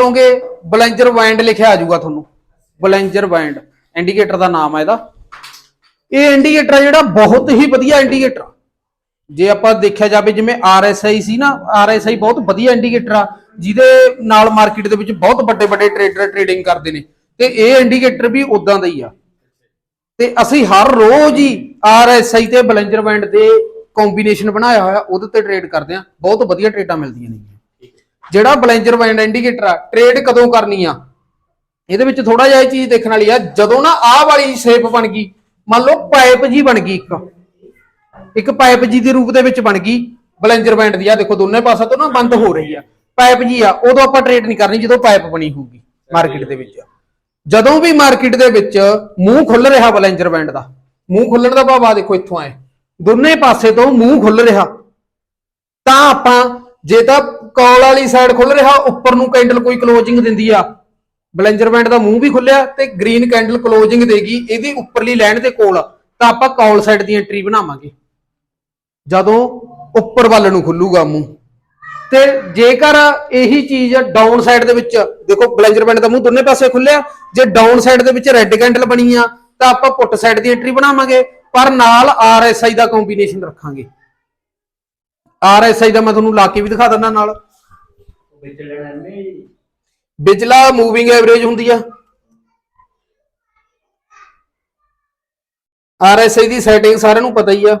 ਲਓਗੇ ਬਲੈਂਜਰ ਵਾਈਂਡ ਲਿਖਿਆ ਆ ਜਾਊਗਾ ਤੁਹਾਨੂੰ। ਬਲੈਂਜਰ ਵਾਈਂਡ ਇੰਡੀਕੇਟਰ ਦਾ ਨਾਮ ਹੈ ਇਹਦਾ। ਇਹ ਇੰਡੀਕੇਟਰ ਆ ਜਿਹੜਾ ਬਹੁਤ ਹੀ ਵਧੀਆ ਇੰਡੀਕੇਟਰ ਜੇ ਆਪਾਂ ਦੇਖਿਆ ਜਾਵੇ, ਜਿਵੇਂ RSI ਸੀ ਨਾ RSI ਬਹੁਤ ਵਧੀਆ ਇੰਡੀਕੇਟਰ ਆ, ਜਿਹਦੇ ਨਾਲ ਮਾਰਕੀਟ ਦੇ ਵਿੱਚ ਬਹੁਤ ਵੱਡੇ ਵੱਡੇ ਟ੍ਰੇਡਰ ਟ੍ਰੇਡਿੰਗ ਕਰਦੇ ਨੇ। ਤੇ ਇਹ ਇੰਡੀਕੇਟਰ ਵੀ ਉਦਾਂ ਦਾ ਹੀ ਆ। ਤੇ ਅਸੀਂ ਹਰ ਰੋਜ਼ ਹੀ RSI ਤੇ ਬਲੈਂਜਰ ਬੈਂਡ ਦੇ ਕੰਬੀਨੇਸ਼ਨ ਬਣਾਇਆ ਹੋਇਆ, ਉਹਦੇ ਤੇ ਟ੍ਰੇਡ ਕਰਦੇ ਆ ਬਹੁਤ ਵਧੀਆ ਟ੍ਰੇਡਾਂ ਮਿਲਦੀਆਂ ਨੇ। ਜਿਹੜਾ ਬਲੈਂਜਰ ਵੈਂਡ ਇੰਡੀਕੇਟਰ ਆ ਟ੍ਰੇਡ ਕਦੋਂ ਕਰਨੀ ਆ? ਇਹਦੇ ਵਿੱਚ ਥੋੜਾ ਜਿਹਾ ਇਹ ਚੀਜ਼ ਦੇਖਣ ਵਾਲੀ ਆ, ਜਦੋਂ ਨਾ ਆਹ ਵਾਲੀ ਸ਼ੇਪ ਬਣ ਗਈ, ਮੰਨ ਲਓ ਪਾਈਪ ਜੀ ਬਣ ਗਈ ਇੱਕ। ਇੱਕ ਪਾਈਪ ਜੀ ਦੇ ਰੂਪ ਦੇ ਵਿੱਚ ਬਣ ਗਈ, ਬਲੈਂਜਰ ਬੈਂਡ ਦੀ। ਆ ਦੇਖੋ, ਦੋਨੇ ਪਾਸਾ ਤੋਂ ਨਾ ਬੰਦ ਹੋ ਰਹੀ ਆ। ਪਾਈਪ ਜੀ ਆ, ਉਦੋਂ ਆਪਾਂ ਟ੍ਰੇਡ ਨਹੀਂ ਕਰਨੀ ਜਦੋਂ ਪਾਈਪ ਬਣੀ ਹੋਊਗੀ ਮਾਰਕੀਟ ਦੇ ਵਿੱਚ। ਜਦੋਂ ਵੀ ਮਾਰਕੀਟ ਦੇ ਵਿੱਚ ਮੂੰਹ ਖੁੱਲ ਰਿਹਾ ਬਲੈਂਜਰ ਬੈਂਡ ਦਾ, ਮੂੰਹ ਖੁੱਲਣ ਦਾ ਭਾਵ ਆ ਦੇਖੋ ਇੱਥੋਂ ਆਏ। ਦੋਨੇ ਪਾਸੇ ਤੋਂ ਮੂੰਹ ਖੁੱਲ ਰਿਹਾ। ਤਾਂ ਆਪਾਂ ਜੇ ਤਾਂ ਕੌਲ ਵਾਲੀ ਸਾਈਡ ਖੁੱਲ ਰਿਹਾ, ਉੱਪਰ ਨੂੰ ਕੈਂਡਲ ਕੋਈ ਕਲੋਜ਼ਿੰਗ ਦਿੰਦੀ ਆ। ਬਲੈਂਜਰ ਬੈਂਡ ਦਾ ਮੂੰਹ ਵੀ ਖੁੱਲਿਆ ਤੇ ਗ੍ਰੀਨ ਕੈਂਡਲ ਕਲੋਜ਼ਿੰਗ ਦੇਗੀ ਇਹਦੀ ਉੱਪਰਲੀ ਲਾਈਨ ਦੇ ਕੋਲ। ਤਾਂ ਆਪਾਂ ਕੌਲ ਸਾਈਡ ਦੀ ਐਂਟਰੀ ਬਣਾਵਾਂਗੇ। ਜਦੋਂ ਉੱਪਰ ਵੱਲ ਨੂੰ ਖੁੱਲੂਗਾ ਮੂੰਹ। ਤੇ ਜੇਕਰ ਇਹੀ ਚੀਜ਼ ਡਾਊਨ ਸਾਈਡ ਦੇ ਵਿੱਚ, ਦੇਖੋ ਬਲੈਂਜਰ ਬੈਂਡ ਦਾ ਮੂੰਹ ਦੋਨੇ ਪਾਸੇ ਖੁੱਲਿਆ ਜੇ ਡਾਊਨ ਸਾਈਡ ਦੇ ਵਿੱਚ ਰੈੱਡ ਕੈਂਡਲ ਬਣੀ ਆ, ਤਾਂ ਆਪਾਂ ਪੁੱਟ ਸਾਈਡ ਦੀ ਐਂਟਰੀ ਬਣਾਵਾਂਗੇ। ਪਰ ਨਾਲ ਆਰਐਸਆਈ ਦਾ ਕੰਬੀਨੇਸ਼ਨ ਰੱਖਾਂਗੇ। ਆਰਐਸਆਈ ਦਾ ਮੈਂ ਤੁਹਾਨੂੰ ਲਾ ਕੇ ਵੀ ਦਿਖਾ ਦਿੰਦਾ ਨਾਲ। ਵਿੱਚ ਨਹੀਂ ਬਿਜਲਾ ਮੂਵਿੰਗ ਐਵਰੇਜ ਹੁੰਦੀ ਆ। ਆਰਐਸਆਈ ਦੀ ਸੈਟਿੰਗ ਸਾਰਿਆਂ ਨੂੰ ਪਤਾ ਹੀ ਆ।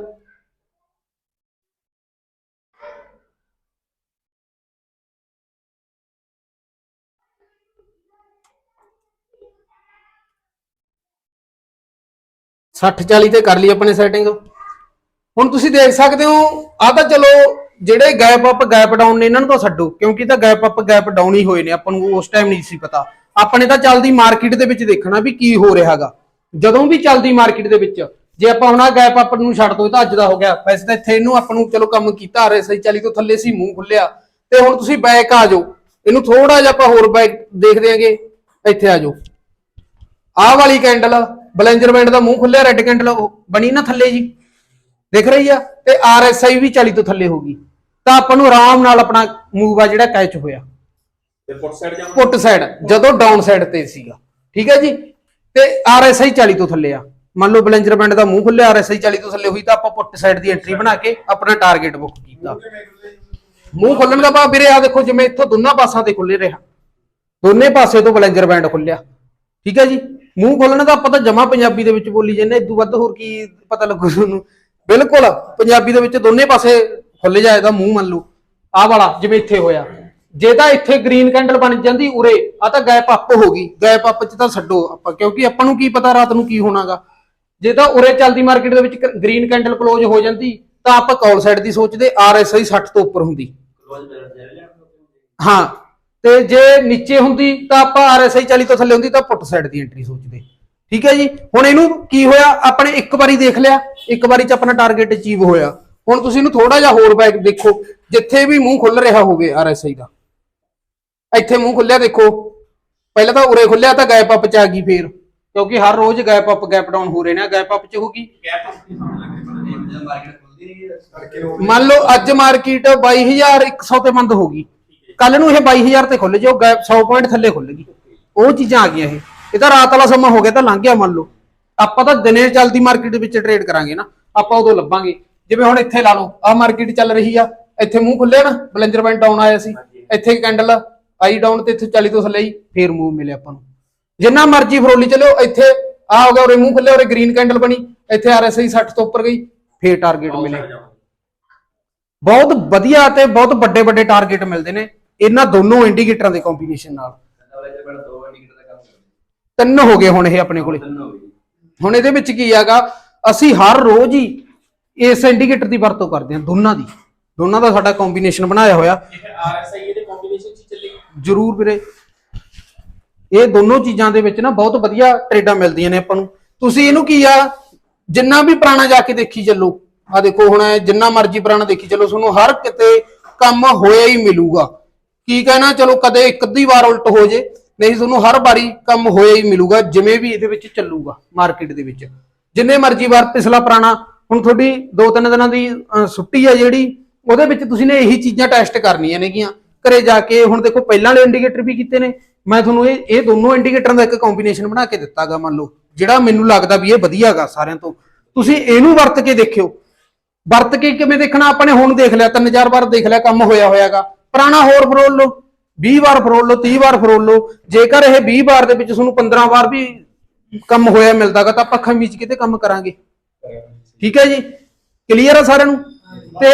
ਸੱਠ 40 ਤੇ ਕਰ ਲਈ ਆਪਣੇ ਸੈਟਿੰਗ ਹੁਣ ਤੁਸੀਂ ਦੇਖ ਸਕਦੇ ਹੋ, ਆ ਤਾਂ ਚਲੋ ਜਿਹੜੇ ਗੈਪ ਅਪ ਗੈਪ ਡਾਊਨ ਨੇ, ਇਹਨਾਂ ਨੂੰ ਤਾਂ ਛੱਡੋ, ਕਿਉਂਕਿ ਤਾਂ ਗੈਪ ਅਪ ਗੈਪ ਡਾਊਨ ਹੀ ਹੋਏ ਨੇ, ਆਪਾਂ ਨੂੰ ਉਸ ਟਾਈਮ ਨਹੀਂ ਸੀ ਪਤਾ। ਆਪਣੇ ਤਾਂ ਚੱਲਦੀ ਮਾਰਕੀਟ ਦੇ ਵਿੱਚ ਦੇਖਣਾ ਵੀ ਕੀ ਹੋ ਰਿਹਾਗਾ ਜਦੋਂ ਵੀ ਚੱਲਦੀ ਮਾਰਕੀਟ ਦੇ ਵਿੱਚ, ਜੇ ਆਪਾਂ ਹੁਣ ਆ ਗੈਪ ਅਪ ਨੂੰ ਛੱਡ ਦੋ ਤਾਂ ਅੱਜ ਦਾ ਹੋ ਗਿਆ। ਵੈਸੇ ਤਾਂ ਇੱਥੇ ਇਹਨੂੰ ਆਪਾਂ ਨੂੰ ਚਲੋ ਕੰਮ ਕੀਤਾ ਰਹੇ ਸਹੀ, ਚਾਲੀ ਤੋਂ ਥੱਲੇ ਸੀ, ਮੂੰਹ ਖੁੱਲਿਆ ਤੇ ਹੁਣ ਤੁਸੀਂ ਬੈਕ ਆ ਜਾਓ। ਇਹਨੂੰ ਥੋੜਾ ਜਿਹਾ ਆਪਾਂ ਹੋਰ ਬੈਕ ਦੇਖਦੇ ਆਂਗੇ। ਇੱਥੇ ਆ ਜਾਓ। ਆਹ ਵਾਲੀ ਕੈਂਡਲ ਬਲੈਂਜਰ ਬੈਂਡ ਦਾ ਮੂੰਹ ਖੁੱਲਿਆ ਰੈੱਡ ਕੈਂਡਲ ਬਣੀ ਨਾ ਥੱਲੇ ਜੀ। ਦਿਖ ਰਹੀ ਆ? ਤੇ ਆਰਐਸਆਈ ਵੀ 40 ਤੋਂ ਥੱਲੇ ਹੋਗੀ ਤਾਂ ਆਪਾਂ ਨੂੰ ਆਰਾਮ ਨਾਲ ਆਪਣਾ ਮੂਵ ਆ ਜਿਹੜਾ ਕੈਚ ਹੋਇਆ। ਤੇ ਪੁੱਟ ਸਾਈਡ ਜਾਵਾਂ ਪੁੱਟ ਸਾਈਡ ਜਦੋਂ ਡਾਊਨ ਸਾਈਡ ਤੇ ਸੀਗਾ। ਠੀਕ ਹੈ ਜੀ? ਤੇ ਆਰਐਸਆਈ 40 ਤੋਂ ਥੱਲੇ ਆ। ਮੰਨ ਲਓ ਬਲੈਂਜਰ ਬੈਂਡ ਦਾ ਮੂੰਹ ਖੁੱਲਿਆ ਆਰਐਸਆਈ 40 ਤੋਂ ਥੱਲੇ ਹੋਈ ਤਾਂ ਆਪਾਂ ਪੁੱਟ ਸਾਈਡ ਦੀ ਐਂਟਰੀ ਬਣਾ ਕੇ ਆਪਣਾ ਟਾਰਗੇਟ ਬੁੱਕ ਕੀਤਾ। ਮੂੰਹ ਖੋਲਣ ਦਾ ਭਾਵ ਵੀਰੇ ਆ ਦੇਖੋ ਜਿਵੇਂ ਇੱਥੋਂ ਦੋਨਾਂ ਪਾਸਾਂ ਤੇ ਖੁੱਲੇ ਰਿਹਾ। ਦੋਨੇ ਪਾਸੇ ਤੋਂ ਬਲੈਂਜਰ ਬੈਂਡ ਖੁੱਲਿਆ ਠੀਕ ਹੈ ਜੀ? ਮੂੰਹ ਖੋਲਣ ਦਾ ਆਪਾਂ ਤਾਂ ਜਮਾ ਪੰਜਾਬੀ ਦੇ ਵਿੱਚ ਬੋਲੀ ਜਾਂਦੇ ਇਦੋਂ ਵੱਧ ਹੋਰ ਕੀ ਪਤਾ ਲੱਗੂ ਤੁਹਾਨੂੰ? ਬਿਲਕੁਲ ਪੰਜਾਬੀ ਦੇ ਵਿੱਚ ਦੋਨੇ ਪਾਸੇ ਖੁੱਲ ਜਾਏ ਤਾਂ ਮੂੰਹ ਮੰਨ ਲਓ। ਆਹ ਵਾਲਾ ਜਿਵੇਂ ਇੱਥੇ ਹੋਇਆ। ਜੇ ਤਾਂ ਇੱਥੇ ਗ੍ਰੀਨ ਕੈਂਡਲ ਬਣ ਜਾਂਦੀ ਉਰੇ ਆ ਤਾਂ ਗੈਪ ਅਪ ਹੋ ਗਈ। ਗੈਪ ਅਪ ਚ ਤਾਂ ਛੱਡੋ ਆਪਾਂ ਕਿਉਂਕਿ ਆਪਾਂ ਨੂੰ ਕੀ ਪਤਾ ਰਾਤ ਨੂੰ ਕੀ ਹੋਣਾਗਾ। ਜੇ ਤਾਂ ਉਰੇ ਚੱਲਦੀ ਮਾਰਕੀਟ ਦੇ ਵਿੱਚ ਗ੍ਰੀਨ ਕੈਂਡਲ ਕਲੋਜ਼ ਹੋ ਜਾਂਦੀ ਤਾਂ ਆਪਾਂ ਕਾਲ ਸਾਈਡ ਦੀ ਸੋਚਦੇ ਆਰਐਸਆਈ 60 ਤੋਂ ਉੱਪਰ ਹੁੰਦੀ। ਦੇ ਹਾਂ ਤੇ ਜੇ ਨੀਚੇ ਹੁੰਦੀ ਤਾਂ ਆਪਾਂ ਆਰਐਸਆਈ 40 ਤੋਂ ਥੱਲੇ ਹੁੰਦੀ ਤਾਂ ਪੁੱਟ ਸਾਈਡ ਦੀ ਐਂਟਰੀ ਸੋਚਦੇ। ਠੀਕ ਹੈ ਜੀ? ਹੁਣ ਇਹਨੂੰ ਕੀ ਹੋਇਆ? ਆਪਣੇ ਇੱਕ ਵਾਰੀ ਦੇਖ ਲਿਆ। ਇੱਕ ਵਾਰੀ ਚ ਆਪਣਾ ਟਾਰਗੇਟ ਅਚੀਵ ਹੋਇਆ। ਹੁਣ ਤੁਸੀਂ ਇਹਨੂੰ ਥੋੜਾ ਜਿਹਾ ਹੋਰ ਬੈਕ ਦੇਖੋ। ਜਿੱਥੇ ਵੀ ਮੂੰਹ ਖੁੱਲ ਰਿਹਾ ਹੋਵੇ ਆਰਐਸਆਈ ਦਾ। ਇੱਥੇ ਮੂੰਹ ਖੁੱਲਿਆ ਦੇਖੋ। ਪਹਿਲਾਂ ਤਾਂ ਉਰੇ ਖੁੱਲਿਆ ਤਾਂ ਗੈਪ ਅਪ ਚ ਆ ਗਈ ਫੇਰ। ਕਿਉਂਕਿ ਹਰ ਰੋਜ਼ ਗੈਪ ਅਪ ਗੈਪ ਡਾਊਨ ਹੋ ਰਹੇ ਨੇ। ਗੈਪ ਅਪ ਚ ਹੋਗੀ ਗੈਪ ਲੱਗ ਮਾਰਕੀਟ ਮੰਨ ਲਓ ਅੱਜ ਮਾਰਕੀਟ 22100 ਤੇ ਬੰਦ ਹੋ ਗਈ। ਕੱਲ ਨੂੰ ਇਹ 22000 ਤੇ ਖੁੱਲ ਜਾਓ ਗੈਪ 100 ਪੁਆਇੰਟ ਥੱਲੇ ਖੁੱਲ ਗਈ। ਉਹ ਚੀਜ਼ਾਂ ਆ ਗਈਆਂ ਇਹ। ਇਹ ਤਾਂ ਰਾਤ ਵਾਲਾ ਸਮਾਂ ਹੋ ਗਿਆ ਤਾਂ ਲੰਘ ਗਿਆ ਮੰਨ ਲਓ। ਆਪਾਂ ਤਾਂ ਦਿਨੇ ਚੱਲਦੀ ਮਾਰਕੀਟ ਵਿੱਚ ਟ੍ਰੇਡ ਕਰਾਂਗੇ ਨਾ ਆਪਾਂ ਉਦੋਂ ਲੱਭਾਂਗੇ। ਜਿਵੇਂ ਹੁਣ ਇੱਥੇ ਲਾ ਲਓ ਆਹ ਮਾਰਕੀਟ ਚੱਲ ਰਹੀ ਆ ਇੱਥੇ ਮੂੰਹ ਖੁੱਲਿਆ ਨਾ ਬਲੈਂਜਰ ਬੈਂਡ ਡਾਊਨ ਆਇਆ ਸੀ ਇੱਥੇ ਕੈਂਡਲ ਆਈ ਡਾਊਨ ਤੇ ਇੱਥੇ 40 ਤੋਂ ਥੱਲੇ ਹੀ ਫੇਰ ਮੂਵ ਮਿਲਿਆ ਆਪਾਂ ਨੂੰ। ਜਿੰਨਾ ਮਰਜ਼ੀ ਫਰੋਲੀ ਚਲਿਓ ਇੱਥੇ ਆ ਹੋ ਗਿਆ ਉਰੇ ਮੂੰਹ ਖੁੱਲਿਆ ਉਰੇ ਗ੍ਰੀਨ ਕੈਂਡਲ ਬਣੀ ਇੱਥੇ ਆਰਐਸਆਈ 60 ਤੋਂ ਉੱਪਰ ਗਈ ਫੇਰ ਟਾਰਗੇਟ ਮਿਲੇ। ਬਹੁਤ ਵਧੀਆ ਤੇ ਬਹੁਤ ਵੱਡੇ ਵੱਡੇ ਟਾਰਗੇਟ ਮਿਲਦੇ ਨੇ ਇਹਨਾਂ ਦੋਨੋਂ ਇੰਡੀਕੇਟਰਾਂ ਦੇ ਕੰਬੀਨੇਸ਼ਨ ਨਾਲ। ਤਿੰਨ ਹੋ ਗਏ ਹੁਣ ਇਹ ਆਪਣੇ ਕੋਲੇ। ਹੁਣ ਇਹਦੇ ਵਿੱਚ ਕੀ ਹੈਗਾ ਅਸੀਂ ਹਰ ਰੋਜ਼ ਹੀ ਇਸ ਇੰਡੀਕੇਟਰ ਦੀ ਵਰਤੋਂ ਕਰਦੇ ਹਾਂ ਦੋਨਾਂ ਦੀ। ਦੋਨਾਂ ਦਾ ਸਾਡਾ ਕੰਬੀਨੇਸ਼ਨ ਬਣਾਇਆ ਹੋਇਆ। ਇਹ ਆਰਐਸਆਈ ਇਹਦੇ ਕੰਬੀਨੇਸ਼ਨ ਚ ਚੱਲੇਗੀ। ਜਰੂਰ ਵੀਰੇ। ਇਹ ਦੋਨੋਂ ਚੀਜ਼ਾਂ ਦੇ ਵਿੱਚ ਨਾ ਬਹੁਤ ਵਧੀਆ ਟ੍ਰੇਡਾਂ ਮਿਲਦੀਆਂ ਨੇ ਆਪਾਂ ਨੂੰ। ਤੁਸੀਂ ਇਹਨੂੰ ਕੀ ਆ ਜਿੰਨਾ ਵੀ ਪੁਰਾਣਾ ਜਾ ਕੇ ਦੇਖੀ ਚੱਲੋ। ਆ ਦੇਖੋ ਹੁਣ ਜਿੰਨਾ ਮਰਜ਼ੀ ਪੁਰਾਣਾ ਦੇਖੀ ਚੱਲੋ ਤੁਹਾਨੂੰ ਹਰ ਕਿਤੇ ਕੰਮ ਹੋਇਆ ਹੀ ਮਿਲੂਗਾ। ਕੀ ਕਹਿਣਾ ਚਲੋ ਕਦੇ ਇੱਕ ਅੱਧੀ ਵਾਰ ਉਲਟ ਹੋ ਜੇ। ਨਹੀਂ ਤੁਹਾਨੂੰ ਹਰ ਵਾਰੀ ਕੰਮ ਹੋਇਆ ਹੀ ਮਿਲੂਗਾ, ਜਿਵੇਂ ਵੀ ਇਹਦੇ ਵਿੱਚ ਚੱਲੂਗਾ ਮਾਰਕੀਟ ਦੇ ਵਿੱਚ। ਜਿੰਨੇ ਮਰਜ਼ੀ ਵਾਰ ਪਿਛਲਾ ਪੁਰਾਣਾ, ਹੁਣ ਤੁਹਾਡੀ ਦੋ ਤਿੰਨ ਦਿਨਾਂ ਦੀ ਛੁੱਟੀ ਆ ਜਿਹੜੀ, ਉਹਦੇ ਵਿੱਚ ਤੁਸੀਂ ਨੇ ਇਹੀ ਚੀਜ਼ਾਂ ਟੈਸਟ ਕਰਨੀਆਂ ਨੇਗੀਆਂ। ਘਰੇ ਜਾ ਕੇ ਹੁਣ ਦੇਖੋ, ਪਹਿਲਾਂ ਵਾਲੇ ਇੰਡੀਕੇਟਰ ਵੀ ਕੀਤੇ ਨੇ। ਮੈਂ ਤੁਹਾਨੂੰ ਇਹ ਇਹ ਦੋਨੋਂ ਇੰਡੀਕੇਟਰਾਂ ਦਾ ਇੱਕ ਕੰਬੀਨੇਸ਼ਨ ਬਣਾ ਕੇ ਦਿੱਤਾਗਾ, ਮੰਨ ਲਓ, ਜਿਹੜਾ ਮੈਨੂੰ ਲੱਗਦਾ ਵੀ ਇਹ ਵਧੀਆਗਾ ਸਾਰਿਆਂ ਤੋਂ। ਤੁਸੀਂ ਇਹਨੂੰ ਵਰਤ ਕੇ ਦੇਖਿਓ। ਵਰਤ ਕੇ ਕਿਵੇਂ ਦੇਖਣਾ? ਆਪਾਂ ਨੇ ਹੁਣ ਦੇਖ ਲਿਆ, ਤਿੰਨ ਚਾਰ ਵਾਰ ਦੇਖ ਲਿਆ, ਕੰਮ ਹੋਇਆ ਹੋਇਆਗਾ। ਪੁਰਾਣਾ ਹੋਰ ਫਰੋਲ ਲਓ। 20 ਵਾਰ ਫਰੋਲ ਲਓ 30 ਵਾਰ ਫਰੋਲ ਲਓ। ਜੇਕਰ ਇਹ 20 ਵਾਰ ਦੇ ਵਿੱਚ ਤੁਹਾਨੂੰ 15 ਵਾਰ ਵੀ ਕੰਮ ਹੋਇਆ ਮਿਲਦਾਗਾ ਤਾਂ ਆਪਾਂ ਖਮੀਚ ਕਿਤੇ ਕੰਮ ਕਰਾਂਗੇ। ਠੀਕ ਹੈ ਜੀ? ਕਲੀਅਰ ਆ ਸਾਰਿਆਂ ਨੂੰ? ਤੇ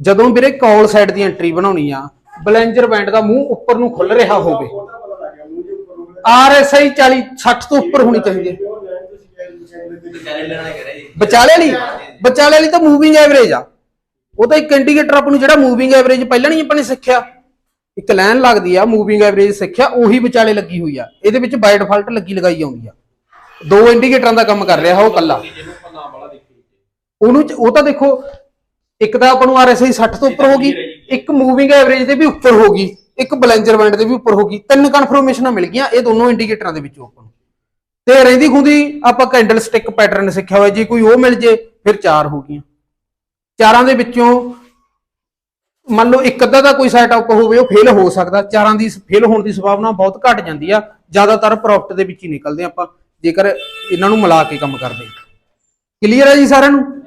ਜਦੋਂ ਵੀਰੇ ਕਾਲ ਸਾਈਡ ਦੀ ਐਂਟਰੀ ਬਣਾਉਣੀ ਆ ਬਲੈਂਜਰ ਬੈਂਡ ਦਾ ਮੂੰਹ ਉੱਪਰ ਨੂੰ ਖੁੱਲ ਰਿਹਾ ਹੋਵੇ। ਉੱਪਰ ਉਹ ਆਰਐਸਆਈ 40 60 ਤੋਂ ਉੱਪਰ ਹੋਣੀ ਚਾਹੀਦੀ ਹੈ। ਵਿਚਾਲੇ ਵਾਲੀ ਵਿਚਾਲੇ ਵਾਲੀ ਤਾਂ ਮੂਵਿੰਗ ਐਵਰੇਜ ਆ। ਉਹ ਤਾਂ ਇੱਕ ਇੰਡੀਕੇਟਰ ਆਪਾਂ ਨੂੰ ਜਿਹੜਾ ਮੂਵਿੰਗ ਐਵਰੇਜ ਪਹਿਲਾਂ ਨਹੀਂ ਆਪਾਂ ਨੇ ਸਿੱਖਿਆ। ਇੱਕ ਲਾਈਨ ਲੱਗਦੀ ਆ ਮੂਵਿੰਗ ਐਵਰੇਜ ਸਿੱਖਿਆ, ਉਹੀ ਵਿਚਾਲੇ ਲੱਗੀ ਹੋਈ ਆ। ਇਹਦੇ ਵਿੱਚ ਬਾਈ ਡਿਫਾਲਟ ਲੱਗੀ ਲਗਾਈ ਆਉਂਦੀ ਆ। ਦੋ ਇੰਡੀਕੇਟਰਾਂ ਦਾ ਕੰਮ ਕਰ ਰਿਹਾ ਉਹ ਕੱਲਾ ਉਹਨੂੰ ਉਹ ਤਾਂ ਦੇਖੋ, ਇੱਕ ਤਾਂ ਆਪਾਂ ਨੂੰ ਆਰਐਸਆਈ 60 ਤੋਂ ਉੱਪਰ ਹੋਗੀ ਇੱਕ ਮੂਵਿੰਗ ਐਵਰੇਜ ਦੇ ਵੀ ਉੱਪਰ ਹੋਗੀ ਇੱਕ ਬਲੈਂਜਰ ਬੈਂਡ ਦੇ ਵੀ ਉੱਪਰ ਹੋਗੀ ਤਿੰਨ ਕਨਫਰਮੇਸ਼ਨਾਂ ਮਿਲ ਗਈਆਂ, ਇਹ ਦੋਨੋਂ ਇੰਡੀਕੇਟਰਾਂ ਦੇ ਵਿੱਚੋਂ ਆਪਾਂ ਨੂੰ। ਤੇ ਰਹਿੰਦੀ ਖੁੰਦੀ ਆਪਾਂ ਕੈਂਡਲ ਸਟਿਕ ਪੈਟਰਨ ਸਿੱਖਿਆ ਹੋਇਆ, ਜੇ ਕੋਈ ਉਹ ਮਿਲ ਜੇ, ਫਿਰ ਚਾਰ ਹੋ ਗਈਆਂ। ਚਾਰਾਂ ਦੇ ਵਿੱਚੋਂ ਮੰਨ ਲਓ ਇੱਕ ਅੱਧਾ ਦਾ ਕੋਈ ਸੈਟਅਪ ਹੋਵੇ, ਉਹ ਫੇਲ ਹੋ ਸਕਦਾ। ਚਾਰਾਂ ਦੀ ਫੇਲ ਹੋਣ ਦੀ ਸੰਭਾਵਨਾ ਬਹੁਤ ਘਟ ਜਾਂਦੀ ਆ। ਜ਼ਿਆਦਾਤਰ ਪ੍ਰੋਫਿਟ ਦੇ ਵਿੱਚ ਹੀ ਨਿਕਲਦੇ ਆਪਾਂ, ਜੇਕਰ ਇਹਨਾਂ ਨੂੰ ਮਿਲਾ ਕੇ ਕੰਮ ਕਰਦੇ ਕਲੀਅਰ ਹੈ ਜੀ ਸਾਰਿਆਂ ਨੂੰ?